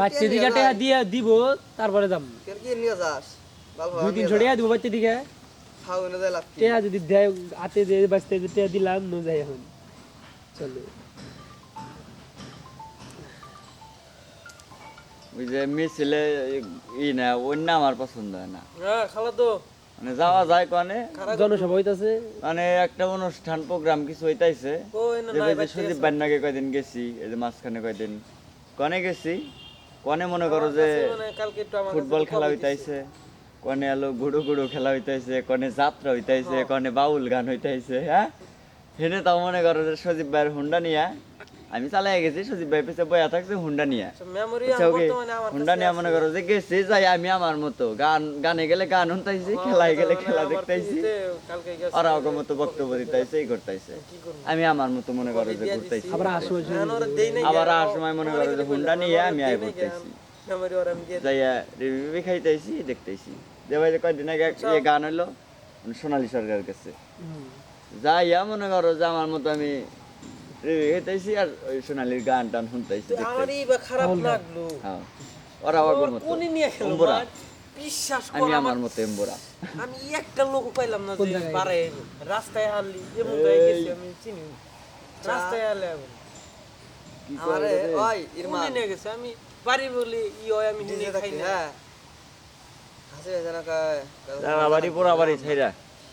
বাচ্চা দিকে টাকা দিয়ে দিব তারপরে যাম। কি নিয়ে যাস। দুই তিনশো টাকা দিব বাচ্চা দিকে। টাকা যদি দেয় হাতে বাঁচতে টাকা দিলাম নো যাই এখন। চলো। ওই যে মিছিলে ই না ওই না আমার পছন্দ হয় না। হ্যাঁ খালা তো মানে যাওয়া যায় কনে। জনসভা হইতাছে। মানে একটা অনুষ্ঠান প্রোগ্রাম কিছু যে নাই সুদীপ বান্নাকে কয়দিন গেছি এই যে মাঝখানে কয়দিন। কনে গেছি? কনে মনে করো যে ফুটবল খেলা হইতাইছে কনে আলো গুড়ো গুড়ো খেলা হইতাইছে কনে যাত্রা হইতাইছে কনে বাউল গান হইতাইছে হ্যাঁ? হেনে তাও মনে করো যে সজীব ভাইয়ের হুন্ডা নিয়া আমি চালাই গেছি সজীব ভাই পিছে বয়া থাকছে হুন্ডা নিয়া। মেমোরি আচ্ছা, আমার হুন্ডা নিয়ে মনে করো যে গেছি যাই আমি আমার মতো। গান গানে গেলে গান শুনতাইছি খেলায় গেলে খেলা দেখতাইছি। ওরা ওকে মতো বক্তব্য দিতাইছে এই করতাইছে। আমি আমার মতো মনে করো যে ঘুরতাইছি। আবার আর সময় মনে করো যে হুন্ডা নিয়ে আমি আয় দিয়ে যাইয়া রিভিউ খাইতাইছি দেখতাইছি। যে ভাই যে কয়দিন আগে এক ইয়ে গান হইল সোনালী সরকারের কাছে। যাইয়া মনে করো যে আমার মতো আমি খাইতাইছি আর ওই সোনালীর গান টান শুনতাইছি আমারই বা খারাপ লাগল। হ্যাঁ ওরা ওকে মতো। কোনি নিয়ে খেলো বিশ্বাস আমি আমার মতো এম্বোরা। আমি একটা লোক পাইলাম না যে? পারে রাস্তায় হারলি যেমন তাই গেছি আমি চিনি। রাস্তায় হারলে এখন আমারে ওই ইরমান। কোনি নিয়ে গেছে? আমি পারি বলি ই হয় আমি নিজে খাই না। হ্যাঁ। হাসি যেন কয় বাড়ি পোড়া বাড়ি ছাইরা।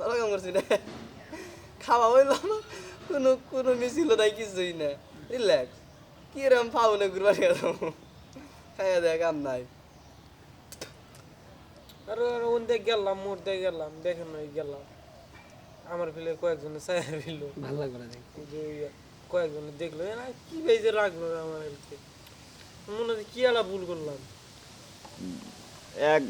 ভালো কাম করছি না খাওয়া হইল না কোনো কোনো মিছিল নাই কিছুই না। রিল্যাক্স কি রকম পাবো না ঘুরবার গেলাম। খাইয়া দেয়া কাম নাই। আর আর ওন দেখ গেলাম মোর দেখ গেলাম দেখেন নাই গেলাম। আমার ফেলে কয়েকজন ছায়া ফেলল ভালো লাগবে না। যে ওই দেখল না কি বেজে রাখল আমার হেলথে মনে হচ্ছে কি একটা ভুল করলাম। এক